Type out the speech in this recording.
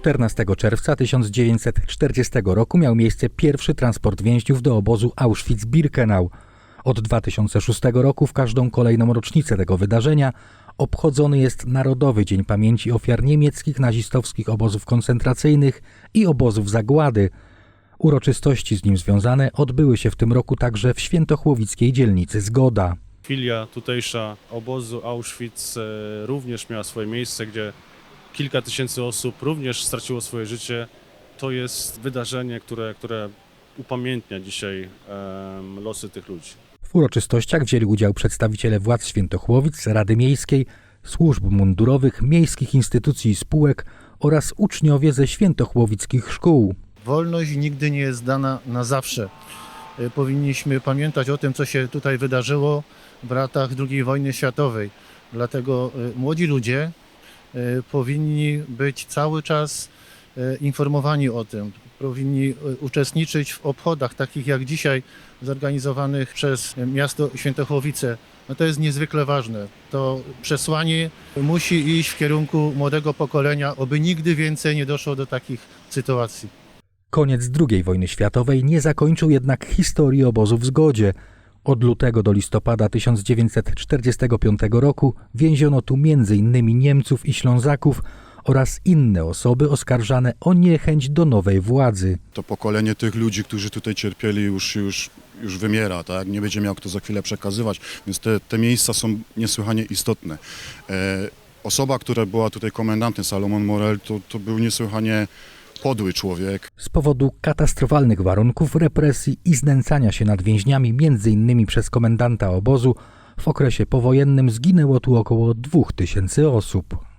14 czerwca 1940 roku miał miejsce pierwszy transport więźniów do obozu Auschwitz-Birkenau. Od 2006 roku w każdą kolejną rocznicę tego wydarzenia obchodzony jest Narodowy Dzień Pamięci Ofiar Niemieckich Nazistowskich Obozów Koncentracyjnych i Obozów Zagłady. Uroczystości z nim związane odbyły się w tym roku także w świętochłowickiej dzielnicy Zgoda. Filia tutejsza obozu Auschwitz e, również miała swoje miejsce, gdzie kilka tysięcy osób również straciło swoje życie. To jest wydarzenie, które, które upamiętnia dzisiaj em, losy tych ludzi. W uroczystościach wzięli udział przedstawiciele władz Świętochłowic, Rady Miejskiej, służb mundurowych, miejskich instytucji i spółek oraz uczniowie ze świętochłowickich szkół. Wolność nigdy nie jest dana na zawsze. Y, Powinniśmy pamiętać o tym, co się tutaj wydarzyło w latach II wojny światowej. Dlatego y, młodzi ludzie powinni być cały czas y, informowani o tym. Powinni y, uczestniczyć w obchodach, takich jak dzisiaj, zorganizowanych przez miasto Świętochłowice. No to jest niezwykle ważne. To przesłanie musi iść w kierunku młodego pokolenia, aby nigdy więcej nie doszło do takich sytuacji. Koniec II wojny światowej nie zakończył jednak historii obozu w Zgodzie. Od lutego do listopada 1945 roku więziono tu m.in. Niemców i Ślązaków oraz inne osoby oskarżane o niechęć do nowej władzy. to pokolenie tych ludzi, którzy tutaj cierpieli, już, już, już wymiera, tak? Nie będzie miał kto za chwilę przekazywać, więc te, te miejsca są niesłychanie istotne. E, osoba, która była tutaj komendantem, Salomon Morel, to, to był niesłychanie podły człowiek. Z powodu katastrofalnych warunków represji i znęcania się nad więźniami, m.in. przez komendanta obozu, w okresie powojennym zginęło tu około 2000 osób.